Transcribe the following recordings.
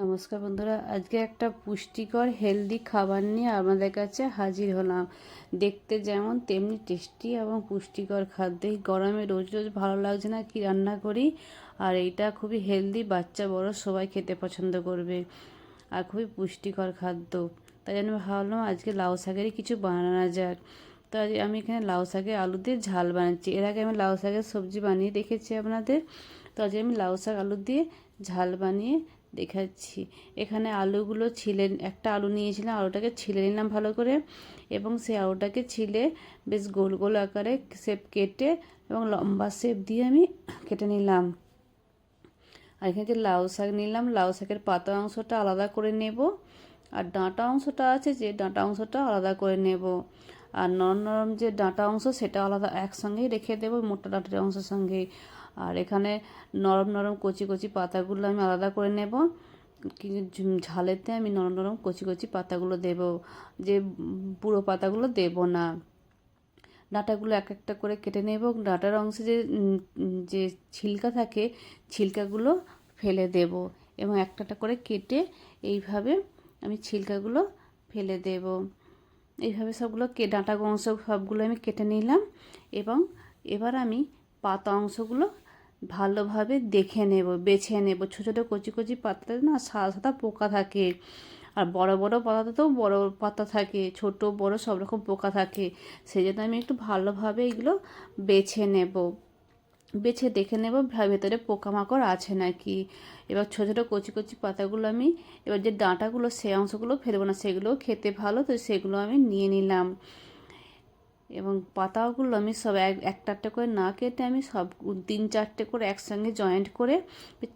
নমস্কার বন্ধুরা, আজকে একটা পুষ্টিকর হেলদি খাবার নিয়ে আপনাদের কাছে হাজির হলাম। দেখতে যেমন তেমনি টেস্টি এবং পুষ্টিকর খাদ্য। গরমে রোজ রোজ ভালো লাগছে না কি রান্না করি? আর এইটা খুবই হেলদি বাচ্চা, বড় সবাই খেতে পছন্দ করবে। আর খুবই পুষ্টিকর খাদ্য। তাই জন্য ভাবলাম আজকে লাউ শাকেরই কিছু বানানো যাক। তো আজ আমি এখানে লাউ শাকের আলু দিয়ে ঝাল বানাচ্ছি। এর আগে আমি লাউ শাকের সবজি বানিয়ে দেখেছি আপনাদের। তো আজকে আমি লাউ শাক আলু দিয়ে ঝাল বানিয়ে দেখাচ্ছি। এখানে আলুগুলো ছিলে, একটা আলু নিয়েছিলাম, আলুটাকে ছিলে নিলাম ভালো করে এবং সেই আলুটাকে ছিলে বেশ গোল গোল আকারে শেপ কেটে এবং লম্বা শেপ দিয়ে আমি কেটে নিলাম। আর এখানে যে লাউ শাক নিলাম, লাউ শাকের পাতা অংশটা আলাদা করে নেব। আর ডাঁটা অংশটা আছে যে ডাঁটা অংশটা আলাদা করে নেব। আর নরম নরম যে ডাঁটা অংশ সেটা আলাদা একসঙ্গেই রেখে দেবো, মোটা ডাঁটার অংশের সঙ্গে। আর এখানে নরম নরম কচি কচি পাতাগুলো আমি আলাদা করে নেব। ঝালেতে আমি নরম নরম কচি কচি পাতাগুলো দেব। যে পুরো পাতাগুলো দেব না। ডাঁটাগুলো এক একটা করে কেটে নেব। ডাঁটার অংশে যে যে ছিলকা থাকে, ছিলকাগুলো ফেলে দেব এবং একটা করে কেটে এইভাবে আমি ছিলকাগুলো ফেলে দেব। এইভাবে সবগুলো কে ডাঁটা অংশ সবগুলো আমি কেটে নিলাম এবং এবার আমি পাতা অংশগুলো ভালোভাবে দেখে নেব, বেছে নেব। ছোটো ছোটো কচি কচি পাতাতে না সাদা সাদা পোকা থাকে আর বড় বড় পাতাতেও বড় পাতা থাকে, ছোট বড় সব রকম পোকা থাকে। সেই জন্য আমি একটু ভালোভাবে এগুলো বেছে নেব। বেছে দেখে নেব ভেতরে পোকামাকড় আছে নাকি। এবার ছোটো ছোটো কচি কচি পাতাগুলো আমি, এবার যে ডাঁটাগুলো সেই অংশগুলো ফেলব না, সেগুলোও খেতে ভালো, তো সেগুলো আমি নিয়ে নিলাম। এবং পাতাগুলো আমি সব এক একটা একটা করে না কেটে আমি সব তিন চারটে করে একসঙ্গে জয়েন্ট করে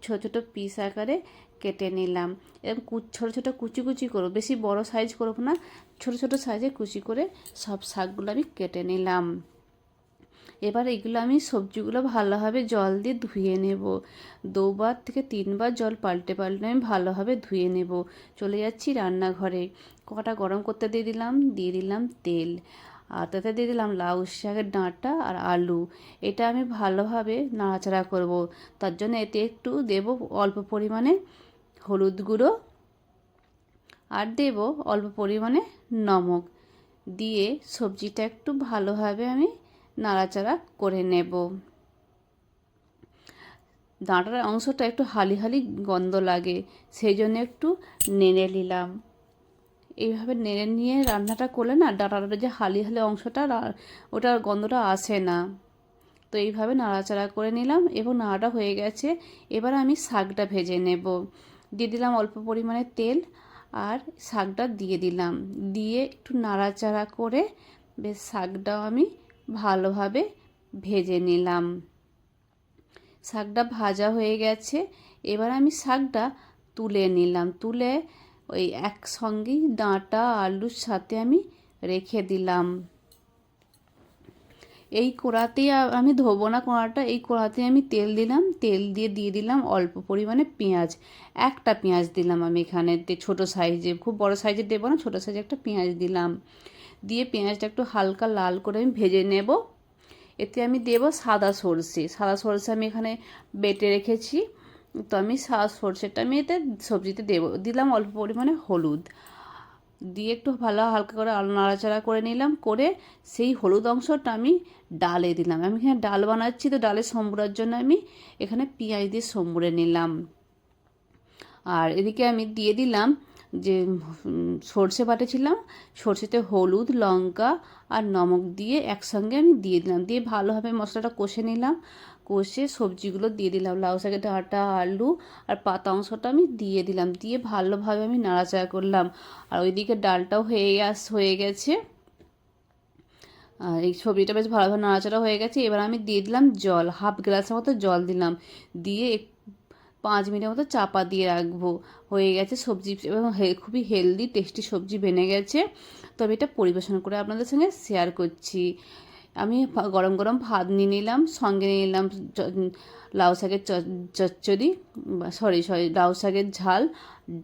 ছোটো ছোটো পিস আকারে কেটে নিলাম। এবং ছোটো ছোটো কুচি কুচি করো বেশি বড় সাইজ করব না, ছোটো ছোটো সাইজে কুচি করে সব শাকগুলো আমি কেটে নিলাম। এবার এগুলো আমি সবজিগুলো ভালোভাবে জল দিয়ে ধুয়ে নেব। দুবার থেকে তিনবার জল পাল্টে পাল্টে আমি ভালোভাবে ধুয়ে নেব। চলে যাচ্ছি রান্নাঘরে। কটা গরম করতে দিয়ে দিলাম দিয়ে দিলাম তেল। আর তাতে দিয়ে দিলাম লাউ শাকের ডাঁটা আর আলু। এটা আমি ভালোভাবে নাড়াচাড়া করব। তার জন্য এতে একটু দেব অল্প পরিমাণে হলুদ গুঁড়ো আর দেব অল্প পরিমাণে নমক। দিয়ে সবজিটা একটু ভালোভাবে আমি নাড়াচাড়া করে নেব। ডাঁটার অংশটা একটু হালি হালি গন্ধ লাগে সেই জন্য একটু নেড়ে নিলাম। এইভাবে নেড়ে নিয়ে রান্নাটা করলে না ডাটাটা যে হালি হালি অংশটা ওটার গন্ধটা আসে না। তো এইভাবে নাড়াচাড়া করে নিলাম এবং নাড়াটা হয়ে গেছে। এবার আমি শাকটা ভেজে নেব। দিয়ে দিলাম অল্প পরিমাণে তেল আর শাকটা দিয়ে দিলাম। দিয়ে একটু নাড়াচাড়া করে বেশ শাকটাও আমি ভালোভাবে ভেজে নিলাম। শাকটা ভাজা হয়ে গেছে। এবার আমি শাকটা তুলে নিলাম। তুলে ওই একসঙ্গেই ডাঁটা, আলুর সাথে আমি রেখে দিলাম। এই কোড়াতেই আমি ধোবো না কোড়াটা। এই কোড়াতে আমি তেল দিলাম। তেল দিয়ে দিয়ে দিলাম অল্প পরিমাণে পেঁয়াজ। একটা পেঁয়াজ দিলাম আমি এখানে ছোটো সাইজে। খুব বড় সাইজে দেবো না, ছোটো সাইজে একটা পেঁয়াজ দিলাম। দিয়ে পেঁয়াজটা একটু হালকা লাল করে আমি ভেজে নেব। এতে আমি দেব সাদা সর্ষে। সাদা সর্ষে আমি এখানে বেটে রেখেছি। তো আমি সাদা সর্ষেটা আমি এতে সবজিতে দেবো। দিলাম অল্প পরিমাণে হলুদ। দিয়ে একটু ভালো হালকা করে আলু নাড়াচাড়া করে নিলাম। করে সেই হলুদ অংশটা আমি ডালে দিলাম। আমি এখানে ডাল বানাচ্ছি। তো ডালে সম্বুরার জন্য আমি এখানে পেঁয়াজ দিয়ে সম্বুরে নিলাম। আর এদিকে আমি দিয়ে দিলাম যে সর্ষে বাটেছিলাম সর্ষেতে হলুদ, লঙ্কা আর নমক দিয়ে একসঙ্গে আমি দিয়ে দিলাম। দিয়ে ভালোভাবে মশলাটা কষে নিলাম। কষে সবজিগুলো দিয়ে দিলাম। লাউ শাকের ডাঁটা আলু আর পাতা অংশটা আমি দিয়ে দিলাম। দিয়ে ভালোভাবে আমি নাড়াচাড়া করলাম। আর ওইদিকে ডালটাও হয়ে আস, হয়ে গেছে। আর এই সবজিটা বেশ ভালোভাবে নাড়াচাড়া হয়ে গেছে। এবার আমি দিয়ে দিলাম জল। হাফ গ্লাসের মতো জল দিলাম। দিয়ে পাঁচ মিনিটের মতো চাপা দিয়ে রাখব। হয়ে গেছে সবজি, এবং খুবই হেলদি টেস্টি সবজি বেনে গেছে। তো আমি এটা পরিবেশন করে আপনাদের সঙ্গে শেয়ার করছি। আমি গরম গরম ভাত নিয়ে নিলাম, সঙ্গে নিয়ে নিলাম লাউ শাকের চচ্চড়ি সরি সরি লাউ শাকের ঝাল,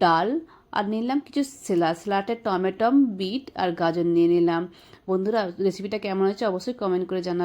ডাল, আর নিলাম কিছু সেলা সেলাটে টমেটো, বিট, আর গাজর নিয়ে নিলাম। বন্ধুরা রেসিপিটা কেমন হয়েছে অবশ্যই কমেন্ট করে জানাবেন